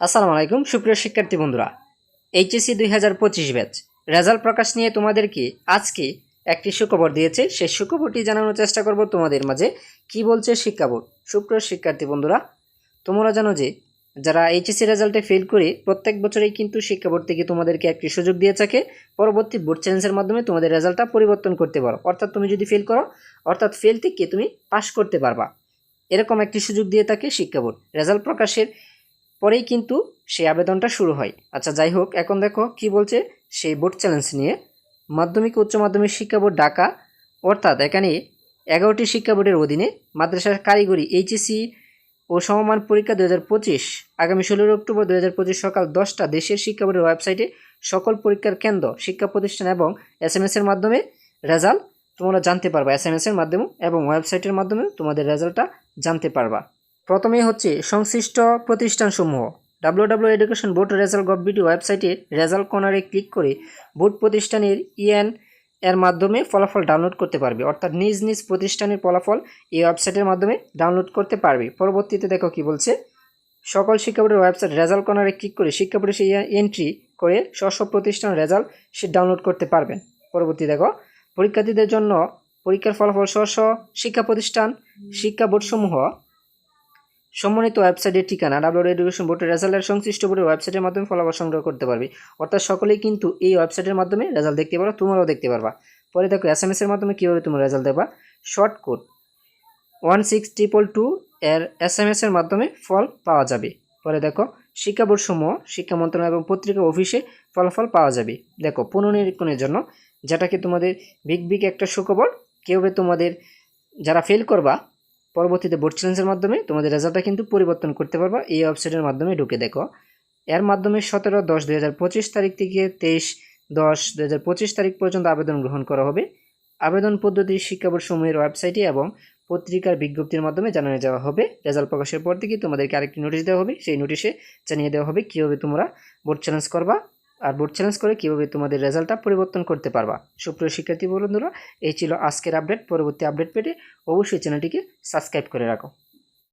আসসালামু আলাইকুম, সুপ্রিয় শিক্ষার্থী বন্ধুরা। এইচএসসি দুই হাজার পঁচিশ ব্যাচ, রেজাল্ট প্রকাশ নিয়ে তোমাদেরকে আজকে একটি সুখবর দিয়েছে। সেই সুখবরটি জানানোর চেষ্টা করব তোমাদের মাঝে। কি বলছে শিক্ষা বোর্ড? সুপ্রিয় শিক্ষার্থী বন্ধুরা, তোমরা জানো যে, যারা এইচএসসি রেজাল্টে ফেল করে প্রত্যেক বছরেই কিন্তু শিক্ষা বোর্ড থেকে তোমাদেরকে একটি সুযোগ দিয়ে থাকে। পরবর্তী বোর্ড চ্যালেঞ্জের মাধ্যমে তোমাদের রেজাল্টটা পরিবর্তন করতে পারো। অর্থাৎ তুমি যদি ফেল করো, অর্থাৎ ফেল থেকে তুমি পাশ করতে পারবা। এরকম একটি সুযোগ দিয়ে থাকে শিক্ষা বোর্ড। রেজাল্ট প্রকাশের পরেই কিন্তু সেই আবেদনটা শুরু হয়। আচ্ছা যাই হোক, এখন দেখো কি বলছে সেই বোর্ড চ্যালেঞ্জ নিয়ে। মাধ্যমিক উচ্চ মাধ্যমিক শিক্ষা বোর্ড ঢাকা, অর্থাৎ এখানে এগারোটি শিক্ষা বোর্ডের অধীনে মাদ্রাসার কারিগরি এইচএসি ও সমমান পরীক্ষা দু হাজার পঁচিশ, আগামী ষোলোই অক্টোবর দু হাজার পঁচিশ সকাল দশটা দেশের শিক্ষা বোর্ডের ওয়েবসাইটে সকল পরীক্ষার কেন্দ্র, শিক্ষা প্রতিষ্ঠান এবং এস এম এর মাধ্যমে রেজাল্ট তোমরা জানতে পারবা। এস এম এর মাধ্যমে এবং ওয়েবসাইটের মাধ্যমে তোমাদের রেজাল্টটা জানতে পারবা। প্রথমেই হচ্ছে সংশ্লিষ্ট প্রতিষ্ঠানসমূহ। W W education board result gov BD ওয়েবসাইটে রেজাল্ট কর্নারে ক্লিক করে বোর্ড প্রতিষ্ঠানের ইএন এর মাধ্যমে ফলাফল ডাউনলোড করতে পারবে। অর্থাৎ নিজ নিজ প্রতিষ্ঠানের ফলাফল এই ওয়েবসাইটের মাধ্যমে ডাউনলোড করতে পারবে। পরবর্তীতে দেখো কি বলছে, সকল শিক্ষা ওয়েবসাইট রেজাল্ট কর্নারে ক্লিক করে শিক্ষা বোর্ডে সেই এন্ট্রি করে স্ব প্রতিষ্ঠান রেজাল্ট সে ডাউনলোড করতে পারবেন পরবর্তী দেখো, পরীক্ষার্থীদের জন্য পরীক্ষার ফলাফল স্ব শিক্ষা প্রতিষ্ঠান, শিক্ষা বোর্ডসমূহ সম্মানিত ওয়েবসাইটের ঠিকানা ডাব্লিউ এডুকেশন বোর্ডের রেজাল্টের সংশ্লিষ্ট বোর্ডের ওয়েবসাইটের মাধ্যমে ফলাফল সংগ্রহ করতে পারবে। অর্থাৎ সকলেই কিন্তু এই ওয়েবসাইটের মাধ্যমে রেজাল্ট দেখতে পারো, তোমরাও দেখতে পারবা। পরে দেখো এস এম এর মাধ্যমে কীভাবে তোমরা রেজাল্ট দেবা। Short code one six triple two এর এস এম এর মাধ্যমে ফল পাওয়া যাবে। পরে দেখো শিক্ষা বোর্ড সমূহ, শিক্ষা মন্ত্রণালয় এবং পত্রিকা অফিসে ফলাফল পাওয়া যাবে। দেখো পুনর্নিরীক্ষণের জন্য, যেটাকে তোমাদের বিগ বিগ একটা সুখবর কীভাবে তোমাদের যারা ফেল করবা পরবর্তীতে বোর্ড চ্যালেঞ্জের মাধ্যমে তোমাদের রেজাল্টটা কিন্তু পরিবর্তন করতে পারবা। এই ওয়েবসাইটের মাধ্যমে ঢুকে দেখো। এর মাধ্যমে সতেরো দশ দুই তারিখ থেকে তেইশ দশ দুই তারিখ পর্যন্ত আবেদন গ্রহণ করা হবে। আবেদন পদ্ধতি শিক্ষা বোর্ড সমূহের ওয়েবসাইটে এবং পত্রিকার বিজ্ঞপ্তির মাধ্যমে জানানো যাওয়া হবে। রেজাল্ট প্রকাশের পর থেকে তোমাদেরকে আরেকটি নোটিশ দেওয়া হবে। সেই নোটিশে জানিয়ে দেওয়া হবে কীভাবে তোমরা বোর্ড চ্যালেঞ্জ করবা। আর বোর্ড চ্যালেঞ্জ করে কীভাবে তোমাদের রেজাল্টটা পরিবর্তন করতে পারবা? সুপ্রিয় শিক্ষার্থী বন্ধুরা, এই ছিল আজকের আপডেট পরবর্তী আপডেট পেতে অবশ্যই চ্যানেলটিকে সাবস্ক্রাইব করে রাখো।